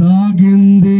సాగింది.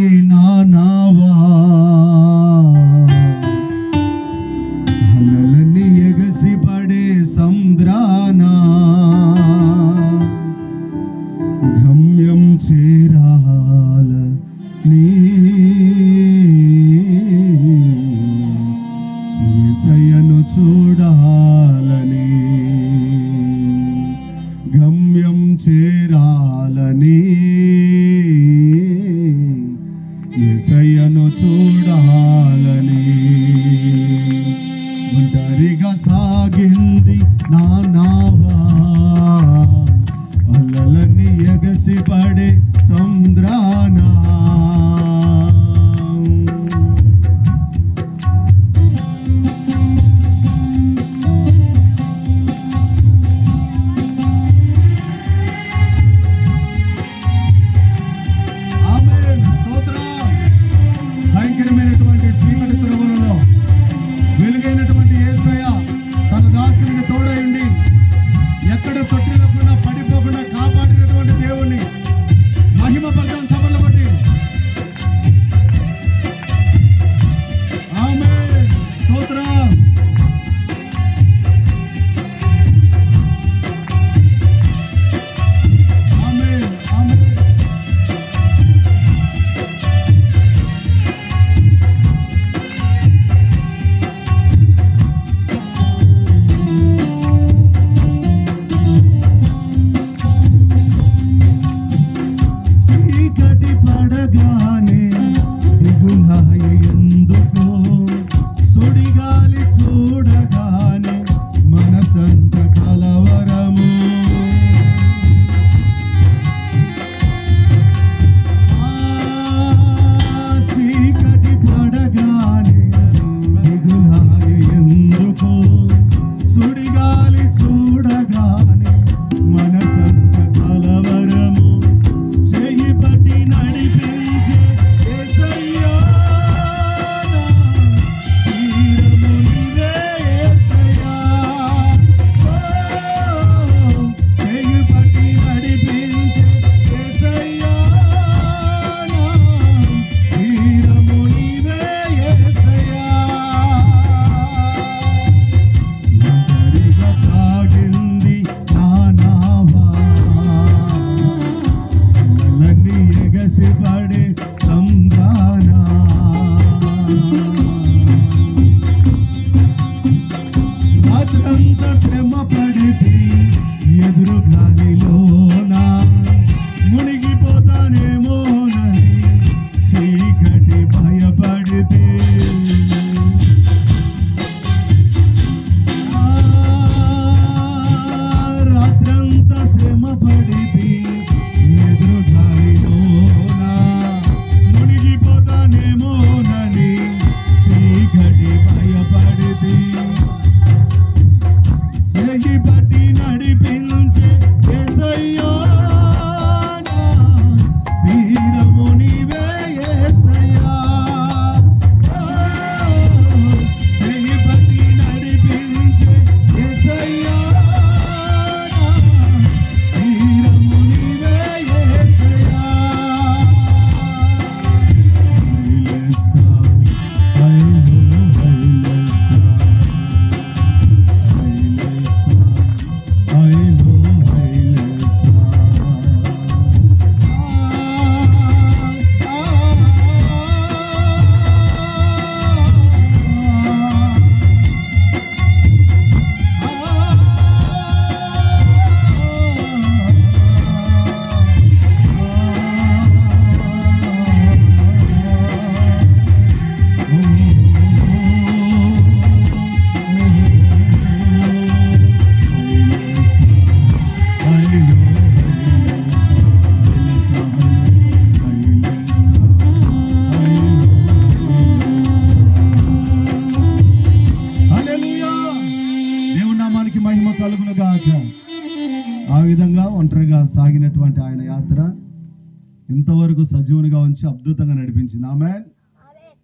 సజీవునిగా అద్భుతంగా నడిపించింది. ఆమె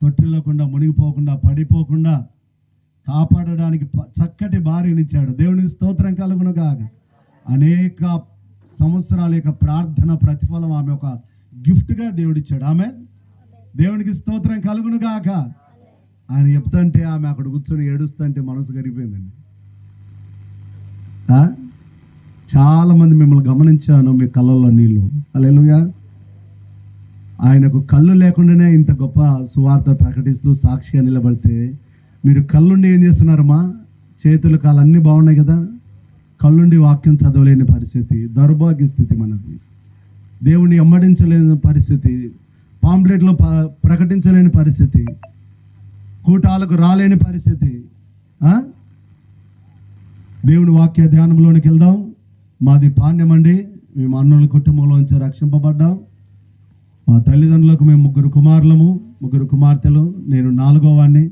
తొట్టిల్లకుండా మునిగిపోకుండా పడిపోకుండా కాపాడడానికి ప- చక్కటి భార్యనిచ్చాడు దేవునికి స్తోత్రం కలుగును కాక అనేక సంవత్సరాల యొక్క ప్రార్థన ప్రతిఫలం ఆమె ఒక గిఫ్ట్గా దేవుడిచ్చాడు. ఆమె దేవునికి స్తోత్రం కలుగును గాక ఆయన చెప్తుంటే ఆమె అక్కడ కూర్చొని ఏడుస్తుంటే మనసు కరిగిపోయిందండి చాలామంది మిమ్మల్ని గమనించాను మీ కళ్ళల్లో నీళ్ళు. అలెలుగా ఆయనకు కళ్ళు లేకుండానే ఇంత గొప్ప సువార్త ప్రకటిస్తూ సాక్షిగా నిలబడితే మీరు కళ్ళుండి ఏం చేస్తున్నారమ్మా? చేతులు కాలు అన్నీ బాగున్నాయి కదా? కళ్ళుండి వాక్యం చదవలేని పరిస్థితి దౌర్భాగ్య స్థితి మనది. దేవుని ఎమ్మడించలేని పరిస్థితి పాంప్లెట్లో ప్రకటించలేని పరిస్థితి కూటాలకు రాలేని పరిస్థితి దేవుని వాక్య ధ్యానంలోనికి వెళ్దాం. మాది పాణ్యం అండి మేము అన్నుల కుటుంబంలోంచి రక్షింపబడ్డాం. మా తల్లిదండ్రులకు మేము ముగ్గురు కుమారులము ముగ్గురు కుమార్తెలు నేను నాలుగో వాడిని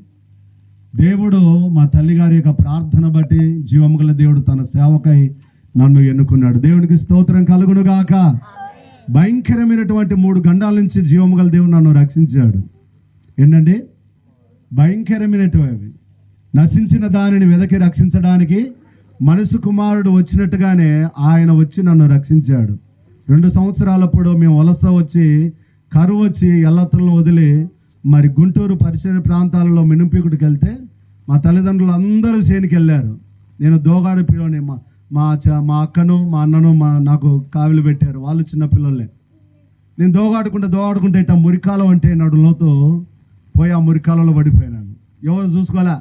దేవుడు మా తల్లిగారి యొక్క ప్రార్థన బట్టి జీవముగల దేవుడు తన సేవకై నన్ను ఎన్నుకున్నాడు. దేవునికి స్తోత్రం కలుగునుగాక. భయంకరమైనటువంటి మూడు గండాల నుంచి జీవముగల దేవుడు నన్ను రక్షించాడు. ఏంటండి? భయంకరమైనటువంటి నశించిన దానిని వెదకి రక్షించడానికి మనసు కుమారుడు వచ్చినట్టుగానే ఆయన వచ్చి నన్ను రక్షించాడు. రెండు సంవత్సరాలప్పుడు మేము వలస వచ్చి కరువు వచ్చి ఎల్లత్తలను వదిలి మరి గుంటూరు పరిసర ప్రాంతాలలో మినుపీకుడికి వెళ్తే మా తల్లిదండ్రులు అందరూ చేనికి వెళ్ళారు నేను దోగాడు పిల్లని మా మా చ- మా అక్కను మా అన్నను మా నాకు కావిలు పెట్టారు. వాళ్ళు చిన్న పిల్లలే. నేను దోగాడుకుంటే దోగాడుకుంటే ఇట్లా మురికాలం అంటే నడులోతో పోయి ఆ మురికాలంలో పడిపోయినాను. ఎవరు చూసుకోలే?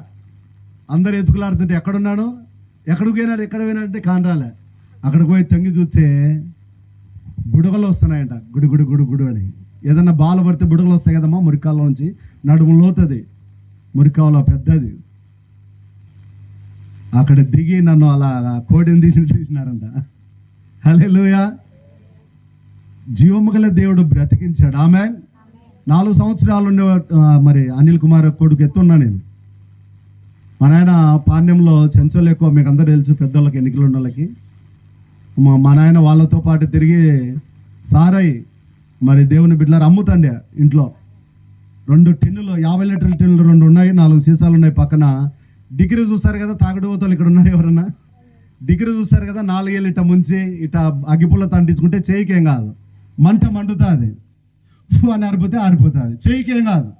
అందరు ఎత్తుకులాడుతుంటే ఎక్కడున్నాడు? ఎక్కడికి పోయినాడు? ఎక్కడ పోయినాడంటే కానరాలే అక్కడికి పోయి తొంగి చూస్తే బుడగలు వస్తున్నాయంట. గుడి గుడి గుడి గుడి అని. ఏదన్నా బాల పడితే బుడగలు వస్తాయి కదమ్మా మురికాల్లో నుంచి. నడుము లోతది. మురికాలో పెద్దది. అక్కడ దిగి నన్ను అలా కోడిని తీసి తీసినారంట. హలే జీవము గల దేవుడు బ్రతికించాడు. ఆమె నాలుగు సంవత్సరాలు ఉండే మరి అనిల్ కుమార్ కొడుకు ఎత్తున్నా నేను. మా నాయన పాణ్యంలో చెంచోలు ఎక్కువ మీకు అందరూ తెలుసు పెద్దోళ్ళకి ఎన్నికలు ఉన్న వాళ్ళకి. మా మా నాయన వాళ్ళతో పాటు తిరిగి సారై మరి దేవుని బిడ్డలారు అమ్ముతండి ఇంట్లో. రెండు టిన్నులు యాభై లీటర్ల టిన్నులు రెండు ఉన్నాయి నాలుగు సీసాలు ఉన్నాయి పక్కన. డిగ్రీ చూస్తారు కదా తాగుడు పోతాలు ఇక్కడ ఉన్నారు ఎవరన్నా? డిగ్రీ చూస్తారు కదా నాలుగేళ్ళు ఇట్ట ముంచి ఇట్ట అగ్గిపుల్ల తండించుకుంటే చేయికేం కాదు. మంట మండుతుంది. ఫు అని ఆరిపోతే ఆరిపోతుంది. చేయికేం కాదు.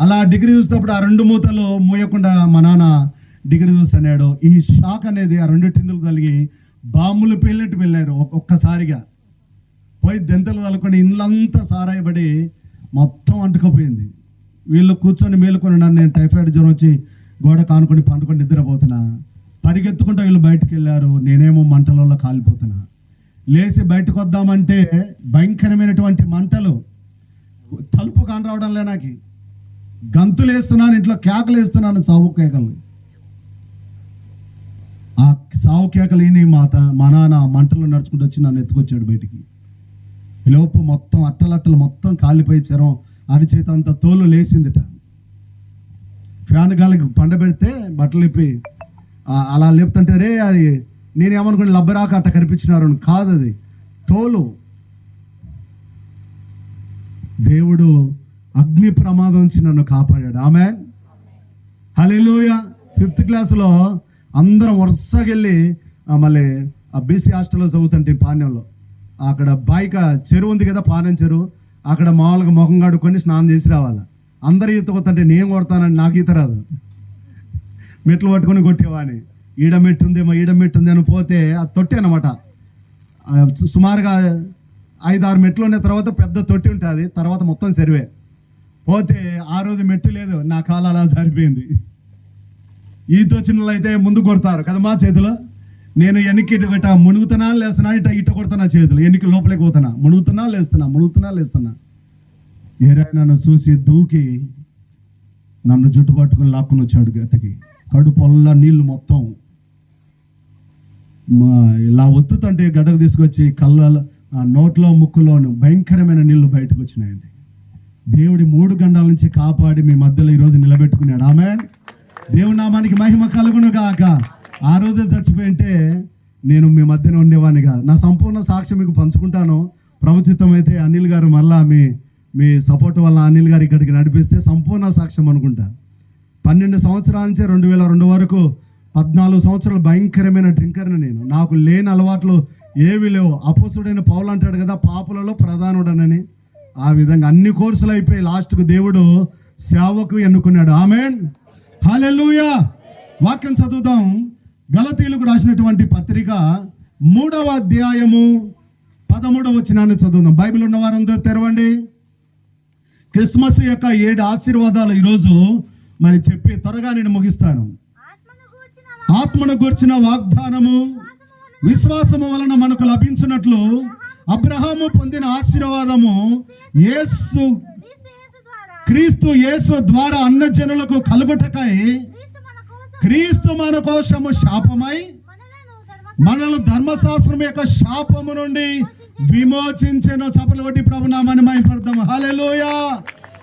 అలా డిగ్రీ చూసినప్పుడు ఆ రెండు మూతలు మూయకుండా మా నాన్న డిగ్రీ చూస్తున్నాడు. ఈ షాక్ అనేది ఆ రెండు టిన్నులు కలిగి బాంబులు పేలినట్టు వెళ్ళారు ఒక్కసారిగా పోయి దెంతలు తలుకొని ఇండ్లంతా సారాయబడి మొత్తం అంటుకుపోయింది. వీళ్ళు కూర్చొని మేలుకొని నన్ను నేను టైఫాయిడ్ జ్వరం వచ్చి గోడ కానుకొని పండుకొని నిద్రపోతున్నా. పరిగెత్తుకుంటూ వీళ్ళు బయటకు వెళ్ళారు నేనేమో మంటలలో కాలిపోతున్నా. లేచి బయటకు వద్దామంటే భయంకరమైనటువంటి మంటలు. తలుపు కాని రావడం లే నాకు. గంతులు వేస్తున్నాను ఇంట్లో కేకలు వేస్తున్నాను సావు కేకలు. ఆ సావు కేకలు మా త- మా నాన్న మంటలు నడుచుకుంటూ వచ్చి నన్ను ఎత్తుకొచ్చాడు బయటికి. లోపు మొత్తం అట్టలట్టలు మొత్తం కాలిపోయి చరం. అరిచేత అంత తోలు లేచిందిట. ఫ్యాన్ గాలికి పండబెడితే బట్టలు ఇప్పి అలా లేపుతుంటే రే అది నేనేమనుకుని లబ్బరాక అట్ట కనిపించినారు అని. కాదు అది. తోలు. దేవుడు అగ్ని ప్రమాదం నుంచి నన్ను కాపాడాడు. ఆమె హలోయ ఫిఫ్త్ క్లాస్లో అందరం వరుసగా వెళ్ళి మళ్ళీ ఆ బీసీ హాస్టల్లో చదువుతుంటే పాణ్యంలో. అక్కడ బాయిక చెరువు ఉంది కదా పానం చెరువు. అక్కడ మామూలుగా ముఖం కడుక్కొని స్నానం చేసి రావాలి. అందరు ఈత కొత్తంటే నేను కొడతానని నాకు ఈత రాదు. మెట్లు పట్టుకొని కొట్టేవాడిని. ఈడ మెట్టు ఉందేమో ఈడ మెట్టు ఉంది అని పోతే అది తొట్టి అనమాట సుమారుగా ఐదు ఆరు మెట్లు ఉన్న తర్వాత పెద్ద తొట్టి ఉంటుంది. తర్వాత మొత్తం సరివే పోతే ఆ రోజు మెట్టు లేదు. నా కాలు అలా సరిపోయింది ఈత వచ్చిన వాళ్ళు అయితే ముందు కొడతారు కదా మా చేతిలో? నేను వెనక్కి ఇటు ఇట మునుగుతున్నా లేస్తున్నా ఇట ఇట కొడుతున్నా చేతులు. ఎన్నికి లోపలికి పోతున్నా. మునుగుతున్నా లేస్తున్నా మునుగుతున్నా లేస్తున్నా. ఏరాయి నన్ను చూసి దూకి నన్ను జుట్టు పట్టుకుని లాక్కుని వచ్చాడు గతకి కడుపొల్ల నీళ్ళు మొత్తం మా- ఇలా ఒత్తుతుంటే గడ్డకు తీసుకొచ్చి కళ్ళ ఆ నోట్లో ముక్కులోను భయంకరమైన నీళ్ళు బయటకు వచ్చినాయండి. దేవుడి మూడు గండాల నుంచి కాపాడి మీ మధ్యలో ఈరోజు నిలబెట్టుకున్నాడు. ఆమె దేవుడి నామానికి మహిమ కలుగును గాక ఆ రోజే చచ్చిపోయింటే నేను మీ మధ్యన ఉండేవాడిని కాదు. నా సంపూర్ణ సాక్ష్యం మీకు పంచుకుంటాను. ప్రభుత్వం అయితే అనిల్ గారు మళ్ళా మీ మీ సపోర్ట్ వల్ల అనిల్ గారు ఇక్కడికి నడిపిస్తే సంపూర్ణ సాక్ష్యం అనుకుంటా. పన్నెండు సంవత్సరాల నుంచి రెండు వేల రెండు వరకు పద్నాలుగు సంవత్సరాలు భయంకరమైన డ్రింకర్ని నేను. నాకు లేని అలవాట్లు ఏవి లేవు. అపోసుడైన పౌలు అంటాడు కదా పాపులలో ప్రధానుడనని. ఆ విధంగా అన్ని కోర్సులు అయిపోయి లాస్ట్కు దేవుడు సేవకు ఎన్నుకున్నాడు. ఆమెన్. హాలెలుయా వాక్యం చదువుదాం. గలతీలకు రాసినటువంటి పత్రిక మూడవ అధ్యాయము పదమూడవ వచ్చినాన్ని చదువుదాం. బైబిల్ ఉన్న వారందరూ తెరవండి. క్రిస్మస్ యొక్క ఏడు ఆశీర్వాదాలు ఈరోజు మరి చెప్పి త్వరగా నేను ముగిస్తాను. ఆత్మను గూర్చిన గుర్చిన వాగ్దానము విశ్వాసము వలన మనకు లభించినట్లు అబ్రహాము పొందిన ఆశీర్వాదము యేసు క్రీస్తు యేసు ద్వారా ద్వారా అన్న జనులకు కలుగుటకై క్రీస్తు మన కోసము శాపమై మనల్ని ధర్మశాస్త్రం యొక్క శాపము నుండి విమోచించేనో. చపలు కొట్టి ప్రభునామాన్ని మైపడతాము హల్లెలూయా.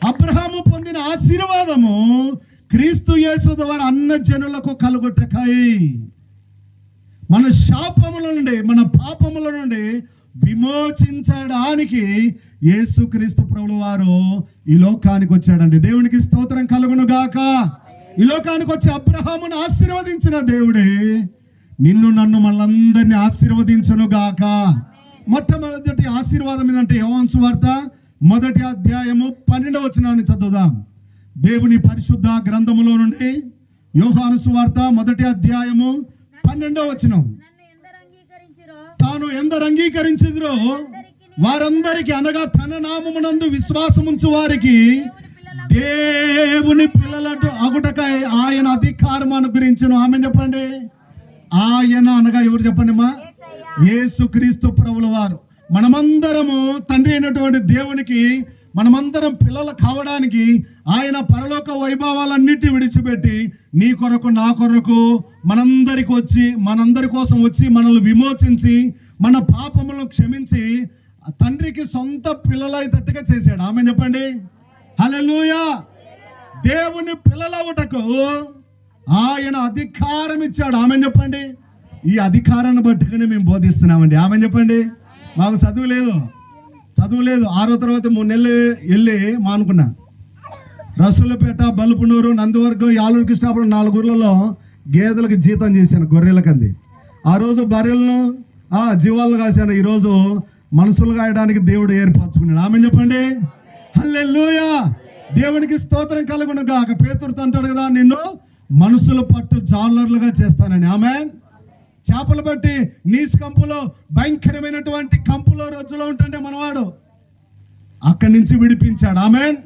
అబ్రహాము పొందిన ఆశీర్వాదము క్రీస్తు యేసు ద్వారా అన్న జనులకు కలుగుటకై. మన శాపముల నుండి మన పాపముల నుండి విమోచించడానికి యేసుక్రీస్తు ప్రభుల వారు ఈ లోకానికి వచ్చాడండి. దేవునికి స్తోత్రం కలుగును గాక ఈ లోకానికి వచ్చి అబ్రహామును ఆశీర్వదించిన దేవుడే. నిన్ను నన్ను మనందరినీ ఆశీర్వదించును గాక. మొట్టమొదటి ఆశీర్వాదం ఏంటంటే యోవాన్స్ వార్త మొదటి అధ్యాయము పన్నెండవ వచనాన్ని చదువుదాం. దేవుని పరిశుద్ధ గ్రంథములో నుండి యోహాను సువార్త మొదటి అధ్యాయము పన్నెండవ వచనం. తాను ఎందరు అంగీకరించిదిరో? వారందరికి అనగా తన నామమునందు విశ్వాసముంచు వారికి దేవుని పిల్లలటు అగుటకై ఆయన అధికారం అనుగ్రహించను. ఆమె చెప్పండి. ఆయన అనగా ఎవరు చెప్పండి మా యేసు క్రీస్తు ప్రభుల వారు. మనమందరము తండ్రి అయినటువంటి దేవునికి మనమందరం పిల్లలు కావడానికి ఆయన పరలోక వైభవాలన్నిటి విడిచిపెట్టి నీ కొరకు నా కొరకు మనందరికి వచ్చి మనందరి కోసం వచ్చి మనల్ని విమోచించి మన పాపములను క్షమించి తండ్రికి సొంత పిల్లలైతట్టుగా చేశాడు. ఆమె చెప్పండి. హల్లెలూయా. దేవుని పిల్లలవుటకు ఆయన అధికారం ఇచ్చాడు. ఆమె చెప్పండి. ఈ అధికారాన్ని పట్టుకుని మేము బోధిస్తున్నామండి. ఆమె చెప్పండి. మాకు చదువు లేదు. చదువు లేదు. ఆరో తర్వాత మూడు నెలలు వెళ్ళి మానుకున్నా రసులపేట బలుపునూరు నందివర్గం యాలూరు కృష్ణాపురం నాలుగు ఊర్లలో గేదెలకు జీతం చేశాను. గొర్రెలకంది ఆ రోజు బర్రెలను జీవాలను కాశాను. ఈరోజు మనుషులు కాయడానికి దేవుడు ఏర్పరచుకున్నాడు. ఆమె చెప్పండి. హల్లెలూయా. దేవునికి స్తోత్రం కలుగును గాక. పేతురుతో అంటాడు కదా నిన్ను మనుషుల పట్టు జాలర్లుగా చేస్తానని. ఆమె చేపలు బట్టి నీస్ కంపులో భయంకరమైనటువంటి కంపులో రోజులో ఉంటుండే మనవాడు అక్కడి నుంచి విడిపించాడు. ఆమె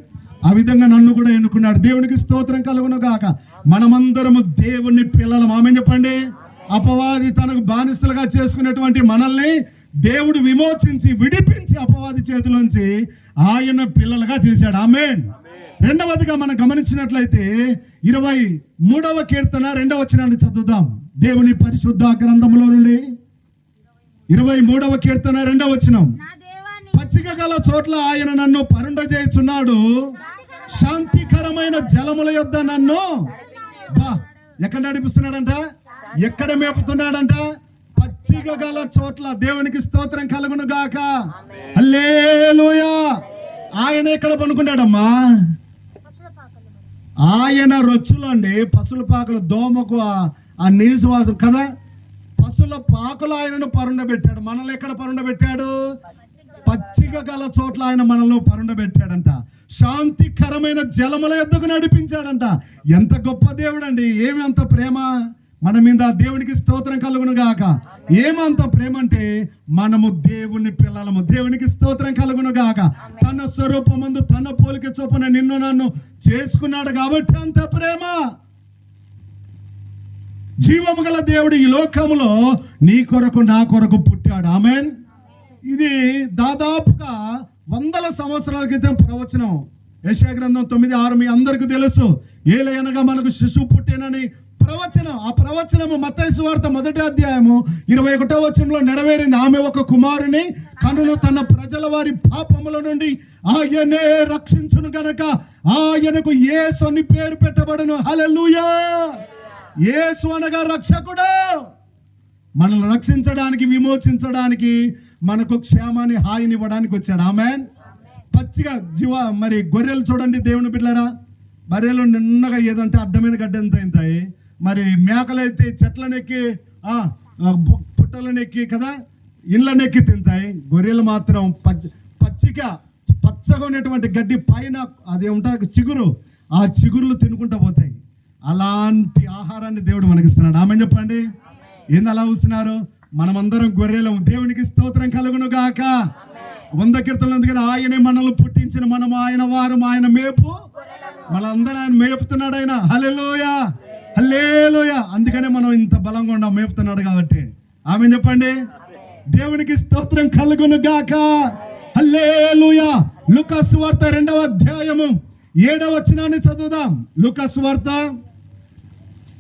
ఆ విధంగా నన్ను కూడా ఎన్నుకున్నాడు. దేవునికి స్తోత్రం కలుగును గాక. మనమందరము దేవుని పిల్లలం. ఆమె చెప్పండి. అపవాది తనకు బానిసలుగా చేసుకున్నటువంటి మనల్ని దేవుడు విమోచించి విడిపించి అపవాది చేతిలోంచి ఆయన పిల్లలుగా చేశాడు. ఆమె రెండవదిగా మనం గమనించినట్లయితే ఇరవై మూడవ కీర్తన రెండవ వచనాన్ని చదువుదాం. దేవుని పరిశుద్ధ గ్రంథములో నుండి ఇరవై మూడవ కీర్తన రెండవ వచనం. పచ్చిక గల చోట్ల ఆయన నన్ను పరుండజేయుచున్నాడు. శాంతికరమైన జలముల యొద్ద నన్ను బా ఎక్కడ నడిపిస్తున్నాడంట? ఎక్కడ మేపుతున్నాడంట? పచ్చిక గల చోట్ల దేవునికి స్తోత్రం కలుగును గాక. హల్లెలూయా. ఆయన ఎక్కడ పాకలు ఆయన రొచ్చులో అండి. పశువుల పాకలు దోమకు ఆ- ఆ నీసు వాసన కదా? పశువుల పాకలు ఆయనను పరుండబెట్టాడు. మనల్ని ఎక్కడ పరుండబెట్టాడు? పచ్చిక గల చోట్ల ఆయన మనల్ని పరుండబెట్టాడంట. శాంతికరమైన జలముల ఎద్దుకు నడిపించాడంట. ఎంత గొప్ప దేవుడు అండి ఏమి అంత ప్రేమ? మన మీద దేవునికి స్తోత్రం కలుగును గాక. ఏమంత ప్రేమ అంటే మనము దేవుని పిల్లలము. దేవునికి స్తోత్రం కలుగును గాక. తన స్వరూపమందు తన పోలిక చొప్పున నిన్ను నన్ను చేసుకున్నాడు కాబట్టి అంత ప్రేమ. జీవము గల దేవుడు ఈ లోకములో నీ కొరకు నా కొరకు పుట్టాడు. ఆమెన్. ఇది దాదాపుగా వందల సంవత్సరాల క్రితం ప్రవచనం. యశా గ్రంథం తొమ్మిది ఆరు మీ అందరికీ తెలుసు. ఏలయనగా మనకు శిశువు పుట్టేనని ప్రవచనం ఆ ప్రవచనము మతైసు వార్త మొదటి అధ్యాయము ఇరవై ఒకటో వచనంలో నెరవేరింది. ఆమె ఒక కుమారుని కనులు తన ప్రజల వారి పాపముల నుండి ఆయనే రక్షించును గనక ఆయనకు యేసు అని పేరు పెట్టబడను. హలెలుయా యేసు అనగా రక్షకుడు. మనల్ని రక్షించడానికి విమోచించడానికి మనకు క్షేమాన్ని హాయిని ఇవ్వడానికి వచ్చాడు. ఆమె పచ్చిగా జీవ మరి గొర్రెలు చూడండి దేవుని బిడ్డలారా. బర్రెలు నిన్నగా ఏదంటే అడ్డమైన గడ్డ ఎంత మరి మేకలైతే చెట్లనెక్కి పుట్టలనెక్కి కదా ఇండ్లనెక్కి తింటాయి. గొర్రెలు మాత్రం పచ్చి పచ్చిక పచ్చగా ఉన్నటువంటి గడ్డి పైన అది ఉంటుంది చిగురు ఆ చిగురులు తినుకుంటూ పోతాయి. అలాంటి ఆహారాన్ని దేవుడు మనకిస్తున్నాడు. ఆమె చెప్పండి. ఏంది అలా చూస్తున్నారు? మనమందరం గొర్రెలం. దేవునికి స్తోత్రం కలుగును గాక వంద కీర్తనలు అందుకని ఆయనే మనల్ని పుట్టించిన మనం ఆయన వారు ఆయన మేపు. మనందరం ఆయన మేపుతున్నాడు ఆయన. హల్లెలూయ. హల్లేలోయ. అందుకనే మనం ఇంత బలంగా ఉన్నాం మేపుతున్నాడు కాబట్టి. ఆమె చెప్పండి. దేవునికి స్తోత్రం కలుగును గాక హల్లేలుయ. లుకస్ వార్త రెండవ అధ్యాయము ఏడవ వచనాన్ని చదువుదాం. లుకస్ వార్త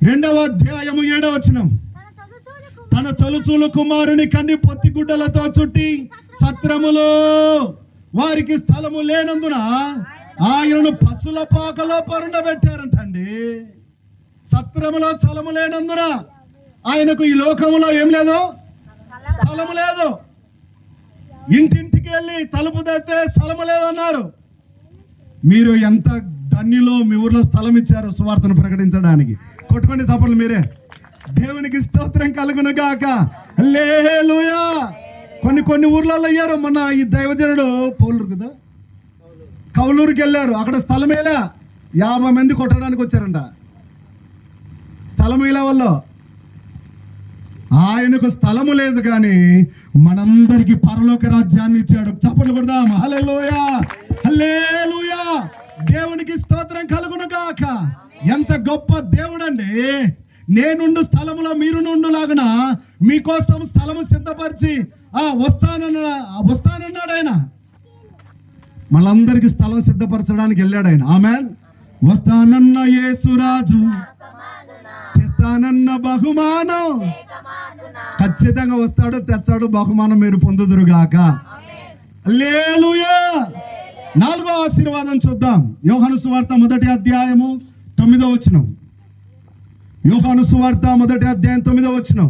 రెండవ అధ్యాయము ఏడవ వచనం. తన తన చలుచూలు కుమారుని కన్ని పొత్తి గుడ్డలతో చుట్టి సత్రములో వారికి స్థలము లేనందున ఆయనను పశుల పాకలో పరుండబెట్టారంటండి. సత్రములో స్థలము లేనందున ఆయనకు ఈ లోకములో ఏం లేదు? స్థలము లేదు. ఇంటింటికి వెళ్ళి తలుపు తెస్తే స్థలము లేదన్నారు. మీరు ఎంత ధన్యులో మీ ఊర్లో స్థలం ఇచ్చారు సువార్తను ప్రకటించడానికి. కొట్టుకోండి చప్పట్లు మీరే. దేవునికి స్తోత్రం కలుగును గాక. లేలుయా కొన్ని కొన్ని ఊర్లలో అయ్యారు. మొన్న ఈ దైవజనుడు పౌలూరు కదా? కౌలూరుకి వెళ్ళారు. అక్కడ స్థలమేలా? యాభై మంది కొట్టడానికి వచ్చారంట. స్థలము ఇలా వల్ల? ఆయనకు స్థలము లేదు కానీ మనందరికి పరలోక రాజ్యాన్ని ఇచ్చాడు. చప్పట్లు కొడదాం. హల్లెలూయా! హల్లెలూయా! దేవునికి స్తోత్రం కలుగును గాక ఎంత గొప్ప దేవుడండి. నేనుండు స్థలములో మీరు నుండు లాగున మీకోసం స్థలము సిద్ధపరిచి ఆ వస్తానన్న వస్తానన్నాడు ఆయన. మనందరికి స్థలం సిద్ధపరచడానికి వెళ్ళాడు ఆయన. ఆమెన్. వస్తానన్న యేసురాజు. వస్తానన్న బహుమానం. ఖచ్చితంగా వస్తాడు తెచ్చాడు బహుమానం మీరు పొందుదురుగాక. లేలుయా నాలుగో ఆశీర్వాదం చూద్దాం. యోహాను సువార్త మొదటి అధ్యాయము తొమ్మిదో వచ్చిన యోహాను సువార్త మొదటి అధ్యాయం తొమ్మిదో వచ్చిన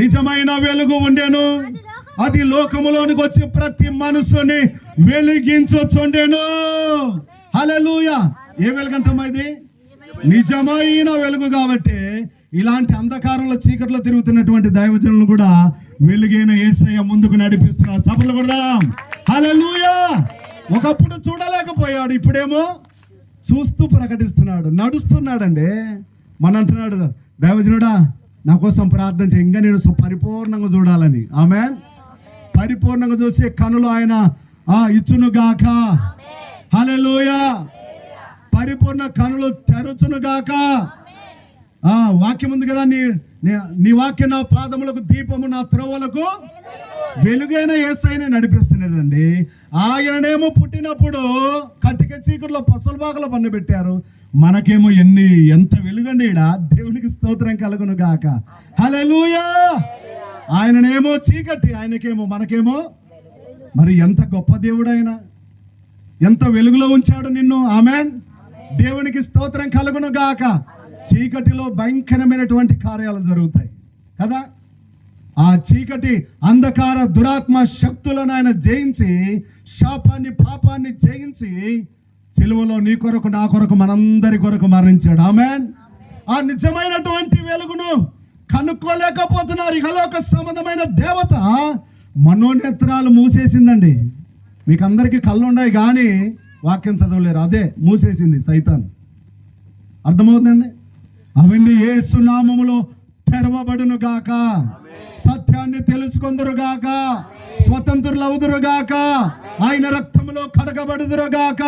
నిజమైన వెలుగు ఉండేను. అది లోకములోనికి వచ్చి ప్రతి మనసుని వెలిగించొచ్చుండేను హల్లెలూయా. ఏ వెలుగంటమ్మా ఇది? నిజమైన వెలుగు కాబట్టి ఇలాంటి అంధకారంలో చీకట్లో తిరుగుతున్నటువంటి దైవజనులు కూడా వెలుగైన ఏసయ్య ముందుకు నడిపిస్తున్నారు. చప్పట్లు కొడదాం. హల్లెలూయా! ఒకప్పుడు చూడలేకపోయాడు ఇప్పుడేమో చూస్తూ ప్రకటిస్తున్నాడు నడుస్తున్నాడండి. మన అంటున్నాడు దైవజనుడా నా కోసం ప్రార్థన చేయి ఇంకా నేను పరిపూర్ణంగా చూడాలని. ఆమె పరిపూర్ణంగా చూసే కనులు ఆయన ఆ ఇచ్చును గాక హల్లెలూయా! పరిపూర్ణ కనులు తెరచును గాక. ఆ వాక్యం ఉంది కదా నీ నీ- వాక్యం నా పాదములకు దీపము నా త్రోవలకు వెలుగైన ఏసైనా నడిపిస్తున్నాడండి ఆయననేమో పుట్టినప్పుడు కట్టిక చీకట్లో పసులు బాగలో పన్ను పెట్టారు. మనకేమో ఎన్ని ఎంత వెలుగండి ఈడ. దేవునికి స్తోత్రం కలుగును గాక. హలెలుయా ఆయననేమో చీకటి ఆయనకేమో మనకేమో మరి ఎంత గొప్ప దేవుడు ఆయన ఎంత వెలుగులో ఉంచాడు నిన్ను. ఆమెన్. దేవునికి స్తోత్రం కలుగును గాక. చీకటిలో భయంకరమైనటువంటి కార్యాలు జరుగుతాయి. కదా? ఆ చీకటి అంధకార దురాత్మ శక్తులను ఆయన జయించి శాపాన్ని పాపాన్ని జయించి సిలువలో నీ కొరకు నా కొరకు మనందరి కొరకు మరణించాడు. ఆమెన్. ఆ నిజమైనటువంటి వెలుగును కనుక్కోలేకపోతున్నారు. ఇహలోక సంబంధమైన దేవత మనోనేత్రాలు మూసేసిందండి. మీకు అందరికీ కళ్ళు ఉన్నాయి కానీ వాక్యం చదవలేరు అదే మూసేసింది సైతాన్. అర్థమవుతుందండి? అవన్నీ ఏ సునామములో తెరవబడును గాక. సత్యాన్ని తెలుసుకొందరు గాక. స్వతంత్రులు అవుదురు గాక. ఆయన రక్తములో కడగబడుదురు గాక.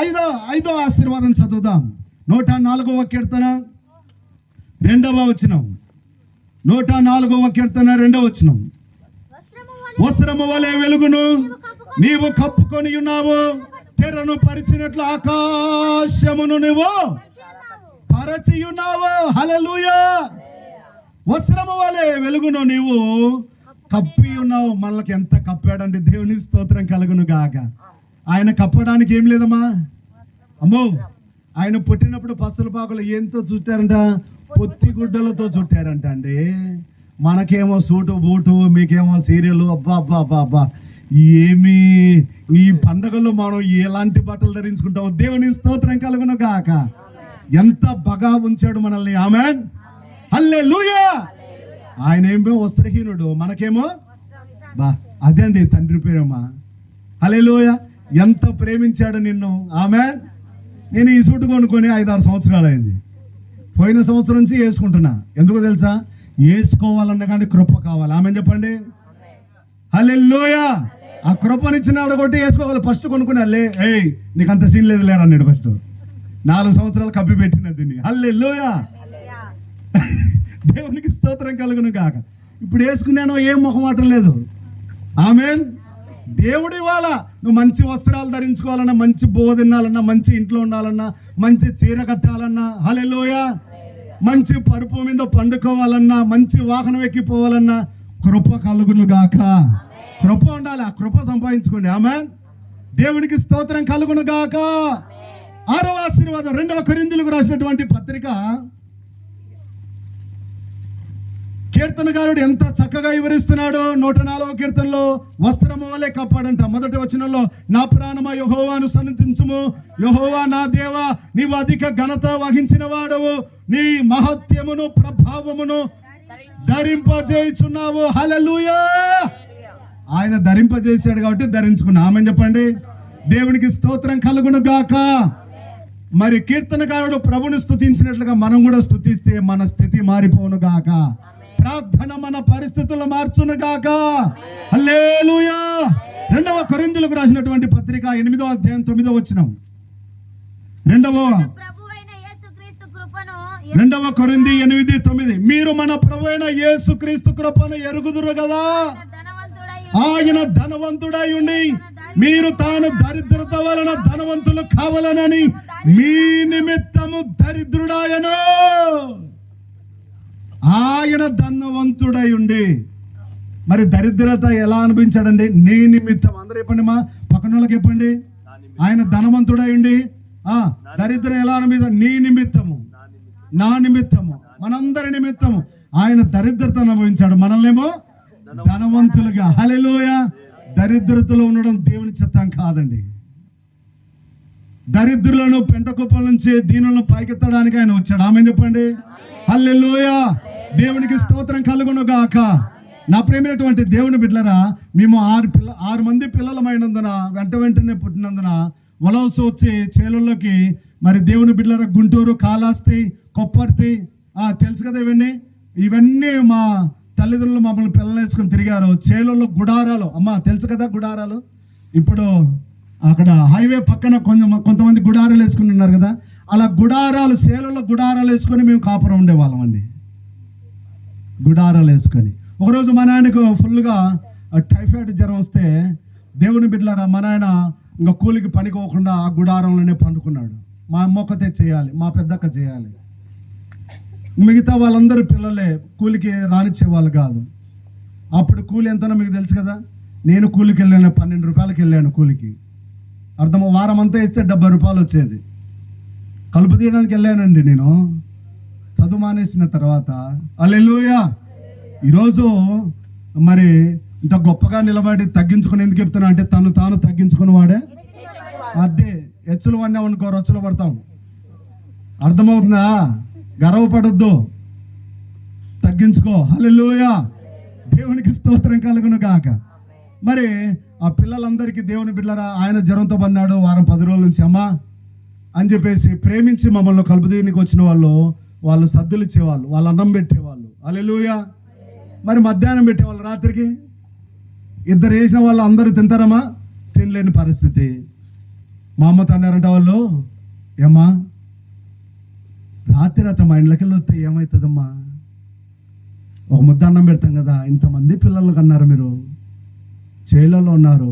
ఐదో ఐదో ఆశీర్వాదం చదువుదాం. నూట నాలుగవ కీర్తన రెండవ వచనం. నూట నాలుగవ కీర్తన రెండవ వచనం. వస్త్రము వలె వెలుగును. నీవు కప్పుకొని ఉన్నావు తెరను పరిచినట్లు ఆకాశమును నువ్వు ఉన్నావు. పరచి ఉన్నావు. వస్త్రము వలె వెలుగును నీవు కప్పి ఉన్నావు. మనకి ఎంత కప్పాడండి దేవుని స్తోత్రం కలుగును గాక. ఆయన కప్పడానికి ఏం లేదమ్మా. అమ్మో ఆయన పుట్టినప్పుడు పస్తుల పాకులు ఎంతో చుట్టారంట? పొత్తి గుడ్డలతో చుట్టారంట అండి. మనకేమో సూటు బూటు మీకేమో సీరియల్ అబ్బా అబ్బా అబ్బా అబ్బా. ఏమి? ఈ పండగల్లో మనం ఎలాంటి బట్టలు ధరించుకుంటామో దేవుని స్తోత్రం కలుగును గాక ఎంత బగా ఉంచాడు మనల్ని. ఆమె హల్లే లూయా ఆయన ఏమో వస్త్రహీనుడు. మనకేమో? బా అదే అండి తండ్రి పేరమ్మా. హలేలోయ ఎంత ప్రేమించాడు నిన్ను. ఆమె నేను ఈ సూటు కొనుక్కొని ఐదారు సంవత్సరాలు అయింది పోయిన సంవత్సరం నుంచి వేసుకుంటున్నా. ఎందుకు తెలుసా? వేసుకోవాలన్నా కానీ కృప కావాలి. ఆమె చెప్పండి. హల్లెలూయ. ఆ కృపనిచ్చినాడు కొట్టి వేసుకోవాలి ఫస్ట్ కొనుక్కున్నా లే ఏయ్ నీకు అంత సీన్ లేదు లేరా అన్నాడు ఫస్ట్ నాలుగు సంవత్సరాలు కప్పి పెట్టిన దీన్ని. హల్లెలూయ. దేవునికి స్తోత్రం కలుగును కాక ఇప్పుడు వేసుకున్నాను ఏం మొహమాటం లేదు. ఆమెన్. దేవుడు ఇవాళ నువ్వు మంచి వస్త్రాలు ధరించుకోవాలన్నా మంచి బోధ తినాలన్నా మంచి ఇంట్లో ఉండాలన్నా మంచి చీర కట్టాలన్నా హలెలోయ మంచి పరుపు మీద పండుకోవాలన్నా మంచి వాహనం ఎక్కిపోవాలన్నా కృప కలుగును గాక. కృప ఉండాలి ఆ కృప సంపాదించుకోండి. ఆమె దేవునికి స్తోత్రం కలుగును గాక. ఆరవ ఆశీర్వాదం రెండవ కొరిందులకు రాసినటువంటి పత్రిక. కీర్తనకారుడు ఎంత చక్కగా వివరిస్తున్నాడు నూట నాలుగవ కీర్తనలో వస్త్రము వలె కప్పాడంట మొదటి వచనంలో నా ప్రాణమా యహోవాను సన్నిధించుము యహోవా నా దేవా నీవు అధిక ఘనత వహించిన వాడవు. నీ మహత్యమును ప్రభావమును ధరింపజేయుచున్నావు. హలలుయా ఆయన ధరింపజేశాడు కాబట్టి ధరించుకున్నా. ఆమె చెప్పండి. దేవునికి స్తోత్రం కలుగును గాక మరి కీర్తనకారుడు ప్రభుని స్థుతించినట్లుగా మనం కూడా స్థుతిస్తే మన స్థితి మారిపోను గాక ప్రార్థన మన పరిస్థితులు మార్చును గాక అల్లేలుయా రెండవ కొరిందులకు రాసినటువంటి పత్రిక ఎనిమిదో అధ్యాయం తొమ్మిదో వచ్చినం రెండవ రెండవ కొరింది ఎనిమిది తొమ్మిది. మీరు మన ప్రభు అయిన యేసు క్రీస్తు కృపను ఎరుగుదురు కదా. ఆయన ధనవంతుడై ఉండి మీరు తాను దరిద్రత వలన ధనవంతులు కావాలనని మీ నిమిత్తము దరిద్రుడాయను. ఆయన ధనవంతుడై ఉండి. మరి దరిద్రత ఎలా అనిపించాడండి? నీ నిమిత్తం. అందరూ చెప్పండి మా. పక్కన వాళ్ళకి చెప్పండి. ఆయన ధనవంతుడై ఉండి. ఆ దరిద్రం ఎలా అనిపించాడు నీ నిమిత్తము. నా నిమిత్తము. మనందరి నిమిత్తము. ఆయన దరిద్రత అనుభవించాడు. మనల్నేమో ధనవంతులుగా. హలెలోయ దరిద్రతలో ఉండడం దేవుని చిత్తం కాదండి. దరిద్రులను పెంట కుప్పల నుంచి దీనులను పైకెత్తడానికి ఆయన వచ్చాడు. ఆమె చెప్పండి. హల్లెలోయ. దేవునికి స్తోత్రం కలుగును గాక. నా ప్రేమైనటువంటి దేవుని బిడ్డలరా మేము ఆరు పిల్ల ఆరు మంది పిల్లలమైనందున వెంట వెంటనే పుట్టినందున వలస వచ్చి చేలల్లోకి మరి దేవుని బిడ్డలరా గుంటూరు కాలాస్తి కొప్పర్తి ఆ, తెలుసు కదా ఇవన్నీ? ఇవన్నీ మా తల్లిదండ్రులు మమ్మల్ని పిల్లలు వేసుకొని తిరిగారు. చేలల్లో గుడారాలు. అమ్మ తెలుసు కదా గుడారాలు? ఇప్పుడు అక్కడ హైవే పక్కన కొంచెం కొంతమంది గుడారాలు వేసుకుని ఉన్నారు కదా. అలా గుడారాలు సేలలో గుడారాలు వేసుకొని మేము కాపురం ఉండేవాళ్ళం అండి. గుడారాలు వేసుకొని. ఒకరోజు మా నాయనకు ఫుల్గా టైఫాయిడ్ జ్వరం వస్తే దేవుని బిడ్డలారా మా నాయన ఇంకా కూలికి పనికోకుండా ఆ గుడారంలోనే పండుకున్నాడు. మా అమ్మొక్కతే చేయాలి మా పెద్దక్క చేయాలి. మిగతా వాళ్ళందరూ పిల్లలే కూలికి రానిచ్చే వాళ్ళు కాదు. అప్పుడు కూలి ఎంతనో మీకు తెలుసు కదా? నేను కూలికి వెళ్ళాను పన్నెండు రూపాయలకి వెళ్ళాను కూలికి. అర్థం వారం అంతా ఇస్తే డెబ్బై రూపాయలు వచ్చేది. కలుపు తీయడానికి వెళ్ళానండి నేను. చదువు మానేసిన తర్వాత అల్లెలుయా! ఈరోజు మరి ఇంత గొప్పగా నిలబడి తగ్గించుకుని ఎందుకు చెప్తున్నా అంటే తను తాను తగ్గించుకుని వాడే అదే హెచ్చులు వన్నా అనుకో రొచ్చులు పడతాం. అర్థమవుతుందా? గర్వపడొద్దు. తగ్గించుకో. హల్లెలూయా. దేవునికి స్తోత్రం కలుగును గాక. మరి ఆ పిల్లలందరికీ దేవుని బిడ్డరా ఆయన జ్వరంతో పన్నాడు వారం పది రోజుల నుంచి అమ్మా అని చెప్పేసి ప్రేమించి మమ్మల్ని కలుపు దీనికి వచ్చిన వాళ్ళు వాళ్ళు సద్దులు ఇచ్చేవాళ్ళు వాళ్ళు అన్నం పెట్టేవాళ్ళు. అల్లెలుయా మరి మధ్యాహ్నం పెట్టేవాళ్ళు రాత్రికి? ఇద్దరు వేసిన వాళ్ళు అందరూ తింటారమ్మా? తినలేని పరిస్థితి. మా అమ్మ తన్నారంట వాళ్ళు ఏమ్మా రాత్రి అతను మా ఇంట్లోకి వస్తే ఏమవుతుందమ్మా ఒక ముద్ద అన్నం పెడతాం కదా ఇంతమంది పిల్లలు కన్నారు మీరు. చేలలో ఉన్నారు.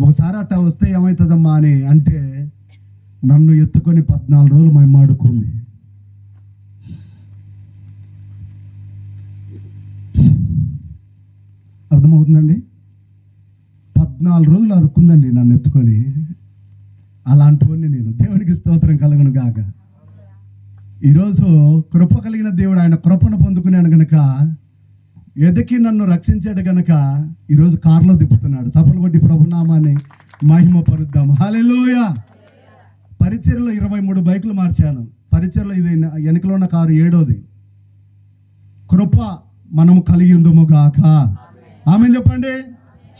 ఒకసారి అట్టా వస్తే ఏమవుతుందమ్మా అని అంటే నన్ను ఎత్తుకొని పద్నాలుగు రోజులు మేము ఆడుకుంది అర్థమవుతుందండి? పద్నాలుగు రోజులు అరుక్కుందండి నన్ను ఎత్తుకొని. అలాంటివన్నీ నేను దేవునికి స్తోత్రం కలగను గాక. ఈరోజు కృప కలిగిన దేవుడు ఆయన కృపను పొందుకున్నాడు గనక ఎదకి నన్ను రక్షించాడు గనక ఈరోజు కారులో తిప్పుతున్నాడు చప్పలు కొట్టి ప్రభునామాన్ని మహిమ పరుద్దాం హాలెలూయ పరిచయలో ఇరవై మూడు బైకులు మార్చాను. పరిచయలో ఇది వెనుకలో ఉన్న కారు ఏడోది. కృప మనము కలిగి ఉందము గాక. ఆమె చెప్పండి.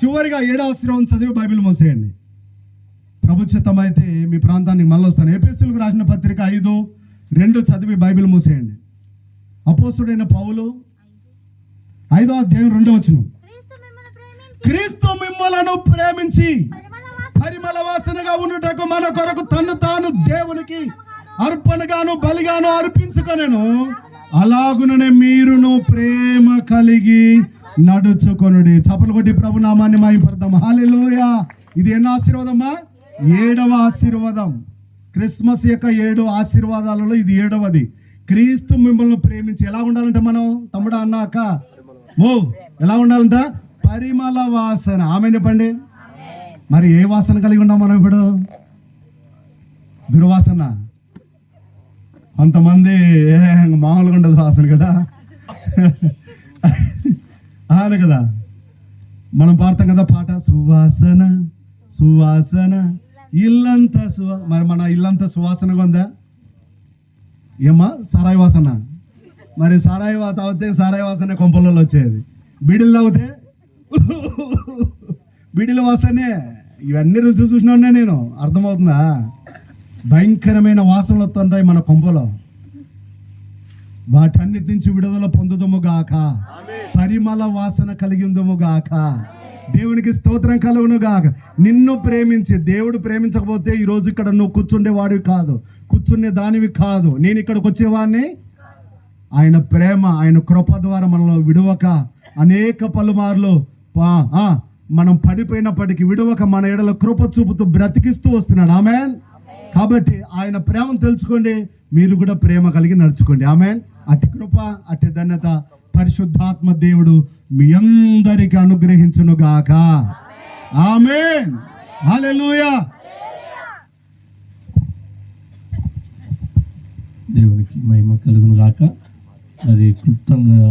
చివరిగా ఏడవ శ్రవం చదివి బైబిల్ మోసేయండి. ప్రభుత్వం అయితే మీ ప్రాంతానికి మళ్ళీ వస్తాను. ఏపీఎస్సీలకు రాసిన పత్రిక ఐదు రెండు చదివి బైబిల్ మూసేయండి. అపోస్తుడైన పౌలు ఐదో అధ్యాయం రెండో వచనం. క్రీస్తు మిమ్మల్ని ప్రేమించి పరిమళ వాసన పరిమళ వాసనగా ఉండుటకు మన కొరకు తన్ను తాను దేవునికి అర్పణగాను బలిగాను అర్పించుకొనెను. అలాగుననే మీరును ప్రేమ కలిగి నడుచుకొనుడి. చపలు కొట్టి ప్రభు నామాన్ని మాయపడదాం హాలెలూయా ఇది ఎన్నో ఆశీర్వాదమ్మా. ఏడవ ఆశీర్వాదం. క్రిస్మస్ యొక్క ఏడు ఆశీర్వాదాలలో ఇది ఏడవది. క్రీస్తు మిమ్మల్ని ప్రేమించి ఎలా ఉండాలంటే మనం? తమ్ముడు అన్న అక్క? ఓ ఎలా ఉండాలంట? పరిమళ వాసన. ఆమె చెప్పండి. మరి ఏ వాసన కలిగి ఉన్నాం మనం ఇప్పుడు? దుర్వాసన. కొంతమంది మామూలుగా ఉండదు వాసన కదా. అవును కదా. మనం పాడతాం కదా పాట. సువాసన సువాసన. ఇల్లంతా సువా మరి మన ఇల్లంతా సువాసనగా ఉందా? ఏమ్మా? సారాయి వాసన. మరి సారాయి తాగితే సారాయి వాసన కొంపలలో వచ్చేది. బీడీలు తాగితే బీడీల వాసనే. ఇవన్నీ రుచి చూసినా నేను. అర్థమవుతుందా? భయంకరమైన వాసనలు వస్తుంటాయి మన కొంపలో. వాటన్నిటి నుంచి విడుదల పొందుదము గాక పరిమళ వాసన కలిగి ఉందము గాక దేవునికి స్తోత్రం కలుగును గాక నిన్ను ప్రేమించి దేవుడు ప్రేమించకపోతే ఈ రోజు ఇక్కడ నువ్వు కూర్చుండే వాడివి కాదు. కూర్చునే దానివి కాదు. నేను ఇక్కడికి వచ్చేవాడిని. ఆయన ప్రేమ ఆయన కృప ద్వారా మనలో విడవక అనేక పలుమార్లు పా- ఆ, మనం పడిపోయినప్పటికీ విడవక మన ఎడల కృప చూపుతూ బ్రతికిస్తూ వస్తున్నాడు. ఆమె కాబట్టి ఆయన ప్రేమను తెలుసుకోండి. మీరు కూడా ప్రేమ కలిగి నడుచుకోండి. ఆమె అట్టి కృప అట్టి ధన్యత పరిశుద్ధాత్మ దేవుడు మీ అందరికి అనుగ్రహించును గాక ఆమె హల్లెలూయా. దేవునికి మహిమ కలుగును గాక మరి క్లుప్తంగా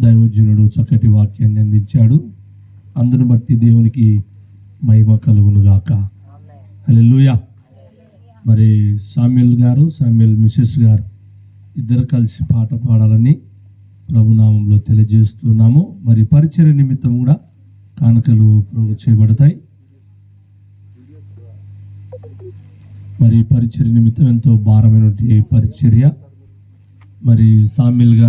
దైవజనుడు చక్కటి వాక్యాన్ని అందించాడు. అందును బట్టి దేవునికి మహిమ కలుగును గాక హలెలుయా మరి సామ్యుల్ గారు సామ్యుల్ మిసెస్ గారు ఇద్దరు కలిసి పాట పాడాలని ప్రభునామంలో తెలియజేస్తున్నాము. మరి పరిచయ నిమిత్తం కూడా కానుకలు చేయబడతాయి. మరి పరిచర్య నిమిత్తం ఎంతో భారమైనటువంటి పరిచర్య. మరి సామిల్గా